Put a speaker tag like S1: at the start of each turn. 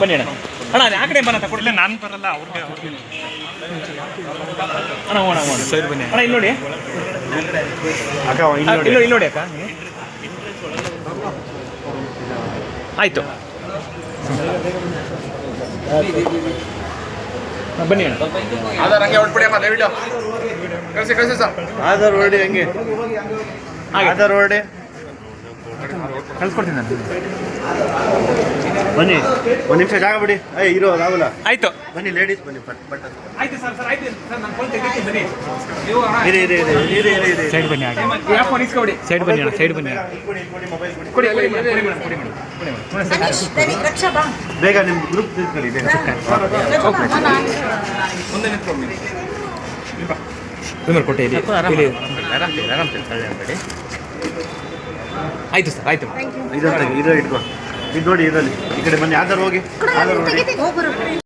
S1: ಬನ್ನಿ ಅಣ್ಣ. ಅಣ್ಣ ಆ ಕಡೆ ಬನ್ನ ತಗೊಳ್ಳಿ
S2: ನಾನು ಬರಲ್ಲ ಅವ್ರಿಗೆ ಅವ್ರಿಗೆ
S1: ಅಣ್ಣ ಹೋಣ
S2: ಸರಿ ಬನ್ನಿ.
S1: ಅಣ್ಣ ಇಲ್ಲಿ ನೋಡಿ.
S3: ಅಕ್ಕ ಇಲ್ಲಿ.
S1: ಇಲ್ಲಿ ಇಲ್ಲಿ ನೋಡಿ ಅಕ್ಕ. ಆಯ್ತು. ಹಾ, ಬನ್ನಿ ಅಣ್ಣ.
S4: ಆಧಾರ್ ಹಂಗೆ ಹೊಡ್ಬಿಡಿಯಮ್ಮ ದಯವಿಟ್ಟು. ಕಳಿಸಿ ಕಳಿಸಿ ಸರ್.
S3: ಆಧಾರ್ ಹೊರಡಿ ಹಂಗೆ.
S1: ಹಾಗೆ.
S3: ಆಧಾರ್ ಹೊರಡಿ.
S1: ಕಳ್ಸ್ಕೊಡ್ತೀನಿ ನಾನು.
S3: ಬನ್ನಿ ಒಂದು ನಿಮಿಷ ಜಾಗ ಬಿಡಿ ಏ ಇರೋ ರಾಹುಲ
S1: ಆಯ್ತು
S3: ಬನ್ನಿ ಲೇಡೀಸ್ ಬನ್ನಿ ಪಟ್.
S1: ಆಯ್ತು ಸರ್ ಸರ್ ಆಯ್ತು ಸರ್ ನಾನು ಫೋನ್ ತೆಗಿತೀನಿ ಬನ್ನಿ
S3: ಇರಿ ಇರಿ ಇರಿ ಇರಿ ಇರಿ ಇರಿ
S2: ಸೈಡ್ ಬನ್ನಿ ಹಾಗೆ
S1: ಫೋನ್
S2: ಸೈಡ್ ಬನ್ನಿ ಅಣ್ಣ ಸೈಡ್ ಬನ್ನಿ
S3: ಕೊಡಿ ಕೊಡಿ ಮೊಬೈಲ್ ಕೊಡಿ
S1: ಕೊಡಿ ಕೊಡಿ ಮೇಡಮ್, ಕೊಡಿ ಮೇಡಮ್, ಕೊಡಿ ಮೇಡಮ್, ಕೊಡಿ ಮೇಡಮ್. ಕೊಡಿ ಸರ್.
S5: ಗಣೇಶ್ ದನಿ ರಕ್ಷಾ ಬಾ
S3: ಬೇಗ ನಿಮ್ಮ ಗ್ರೂಪ್ ತಿಳ್ಕೊಳ್ಳಿ ಬೇಗ
S4: ಮುಂದೆ ನಿಂತ್ಕೊಂಡು
S1: ವಿಮಲ್ ಕೊಟ್ಟೆ ಇಲ್ಲಿ ಇಲ್ಲಿ ಆಯ್ತು ಸರ್ ಆಯ್ತು
S5: ಥ್ಯಾಂಕ್ ಯು
S3: ಇದಂತ ಇದು ಇಟ್ಕೋ ಇದು ನೋಡಿ ಇದರಲ್ಲಿ. ಈ ಕಡೆ ಬನ್ನಿ. ಆಧಾರ್ ಹೋಗಿ. ಆಧಾರ್ ನೋಡಿ.